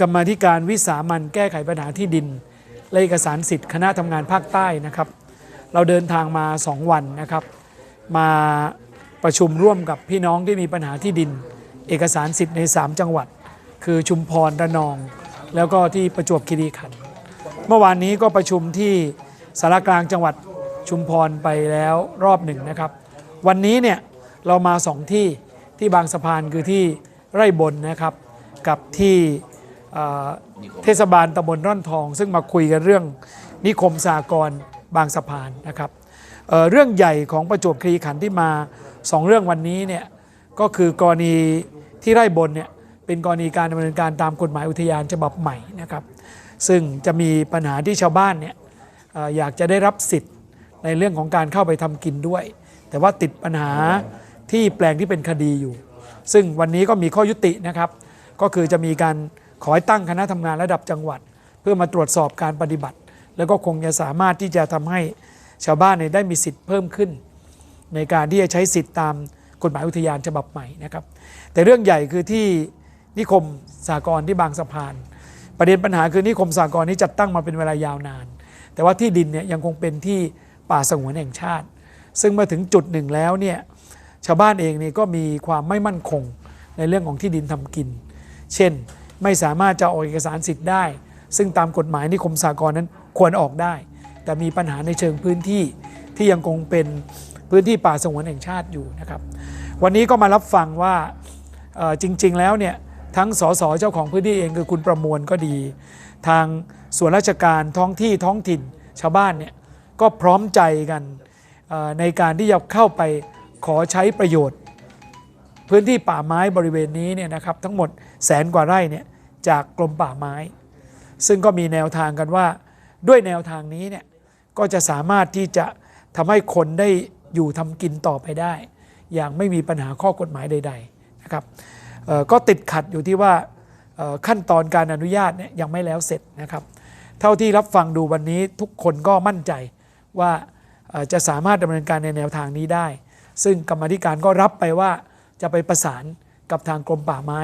กรรมาธิการวิสามันแก้ไขปัญหาที่ดิน และเอกสารสิทธิ์คณะทำงานภาคใต้นะครับ เราเดินทางมา 2 วันนะครับ มาประชุมร่วมกับพี่น้องที่มีปัญหาที่ดิน เอกสารสิทธิ์ใน 3 จังหวัด คือชุมพรระนอง แล้วก็ที่ประจวบคีรีขันธ์เมื่อวานนี้ก็ประชุมที่สารกลางจังหวัดชุมพรไปแล้วรอบหนึ่งนะครับ วันนี้เนี่ยเรามาสองที่ที่บางสะพานคือที่ไร่บนนะครับ กับที่ เทศบาลตำบลร่อนทอง ซึ่งมาคุยกันเรื่องนิคมสากรบางสะพานนะครับเเรื่องใหญ่ของประจวบคีรีขันที่มาสองเรื่องวันนี้เนี่ยก็คือกรณีที่ไร่บนเนี่ยเป็นกรณีการดำเนินการตามกฎหมายอุทยานฉบับใหม่นะครับ ซึ่งจะมีปัญหาที่ชาวบ้านเนี่ยอออยากจะได้รับสิทธิ์ในเรื่องของการเข้าไปทำกินด้วย แต่ว่าติดปัญหาที่แปลงที่เป็นคดีอยู่ ซึ่งวันนี้ก็มีข้อยุตินะครับ ก็คือจะมีการ ขอให้ตั้งคณะทำงานระดับจังหวัด เพื่อมาตรวจสอบการปฏิบัติ แล้วก็คงจะสามารถที่จะทำให้ชาวบ้านเนี่ยได้มีสิทธิ์เพิ่มขึ้น ในการที่จะใช้สิทธิ์ตามกฎหมายอุทยานฉบับใหม่นะครับ แต่เรื่องใหญ่คือที่นิคมสากลที่บางสะพาน ประเด็นปัญหาคือนิคมสากลนี้จัดตั้งมาเป็นเวลายาวนาน แต่ว่าที่ดินเนี่ยยังคงเป็นที่ป่าสงวนแห่งชาติ ซึ่งมื่อถึงจุดหนึ่งแล้วเนี่ยชาวบ้านเองนี่ก็มีความไม่มั่นคงในเรื่องของที่ดินทำกิน เช่น ไม่สามารถจะออกเอกสารสิทธิ์ได้ ซึ่งตามกฎหมายนิคมสากลนั้นควรออกได้ แต่มีปัญหาในเชิงพื้นที่ที่ยังคงเป็นพื้นที่ป่าสงวนแห่งชาติอยู่นะครับ วันนี้ก็มารับฟังว่าจริง ๆ แล้วเนี่ยทั้งสสเจ้าของพื้นที่เองคือคุณประมวลก็ดี ทางส่วนราชการท้องที่ท้องถิ่นชาวบ้านเนี่ยก็พร้อมใจกันในการที่จะเข้าไปขอใช้ประโยชน์ พื้นที่ป่าไม้บริเวณนี้เนี่ยนะครับทั้งหมดแสนกว่าไร่เนี่ยจากกรมป่าไม้ ซึ่งก็มีแนวทางกันว่า ด้วยแนวทางนี้เนี่ยก็จะสามารถที่จะทำให้คนได้อยู่ทำกินต่อไปได้ อย่างไม่มีปัญหาข้อกฎหมายใด ๆนะครับก็ติดขัดอยู่ที่ว่าขั้นตอนการอนุญาตเนี่ยยังไม่แล้วเสร็จนะครับ เท่าที่รับฟังดูวันนี้ทุกคนก็มั่นใจว่าจะสามารถดำเนินการในแนวทางนี้ได้ ซึ่งกรรมธิการก็รับไปว่า จะไปประสานกับทางกรมป่าไม้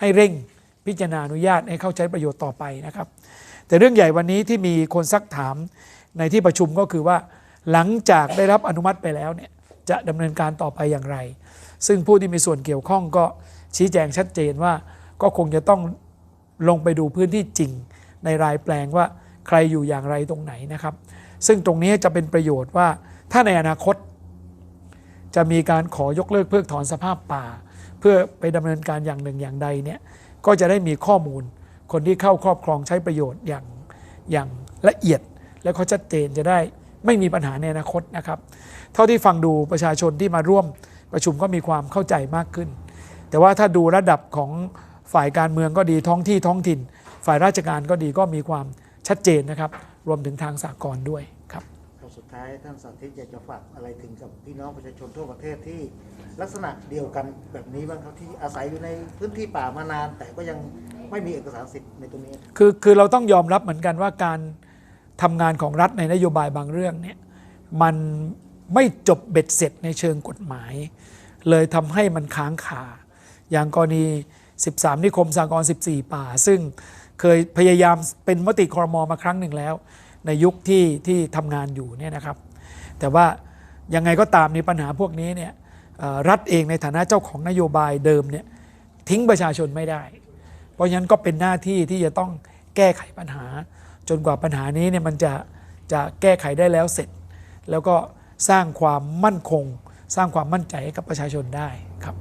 ให้เร่งพิจารณาอนุญาตให้เข้าใช้ประโยชน์ต่อไปนะครับ แต่เรื่องใหญ่วันนี้ที่มีคนซักถามในที่ประชุมก็คือว่า หลังจากได้รับอนุมัติไปแล้วเนี่ยจะดำเนินการต่อไปอย่างไร ซึ่งผู้ที่มีส่วนเกี่ยวข้องก็ชี้แจงชัดเจนว่าก็คงจะต้องลงไปดูพื้นที่จริงในรายแปลงว่าใครอยู่อย่างไรตรงไหนนะครับ ซึ่งตรงนี้จะเป็นประโยชน์ว่าถ้าในอนาคต จะมีการขอยกเลิกเพิกถอนสภาพป่า เพื่อไปดำเนินการอย่างหนึ่งอย่างใดเนี่ยก็จะได้มีข้อมูลคนที่เข้าครอบครองใช้ประโยชน์อย่างอย่างละเอียด และเขาชัดเจนจะได้ไม่มีปัญหาในอนาคตนะครับ เท่าที่ฟังดูประชาชนที่มาร่วมประชุมก็มีความเข้าใจมากขึ้น แต่ว่าถ้าดูระดับของฝ่ายการเมืองก็ดีท้องที่ท้องถิ่น ฝ่ายราชการก็ดีก็มีความชัดเจนนะครับ รวมถึงทางสากลด้วย ครับสุดท้ายท่านสาธิตอยากจะฝากอะไรถึงกับพี่น้องประชาชนทั่วประเทศที่ลักษณะเดียวกันแบบนี้บ้างครับที่อาศัยอยู่ในพื้นที่ป่ามานาน แต่ก็ยังไม่มีเอกสารสิทธิ์ในตรงนี้ คือคือเราต้องยอมรับเหมือนกันว่าการทำงานของรัฐในนโยบายบางเรื่องเนี่ยมันไม่จบเบ็ดเสร็จในเชิงกฎหมาย เลยทำให้มันค้างคาอย่างกรณี 13 นิคมสากล14 ป่า ซึ่งเคยพยายามเป็นมติคอรมอมาครั้งหนึ่งแล้ว ในยุคที่ที่ทำงานอยู่เนี่ยนะครับ แต่ว่ายังไงก็ตามในปัญหาพวกนี้เนี่ยรัฐเองในฐานะเจ้าของนโยบายเดิมเนี่ยทิ้งประชาชนไม่ได้ เพราะฉะนั้นก็เป็นหน้าที่ที่จะต้องแก้ไขปัญหา จนกว่าปัญหานี้เนี่ยมันจะจะแก้ไขได้แล้วเสร็จ แล้วก็สร้างความมั่นคง สร้างความมั่นใจให้กับประชาชนได้ครับ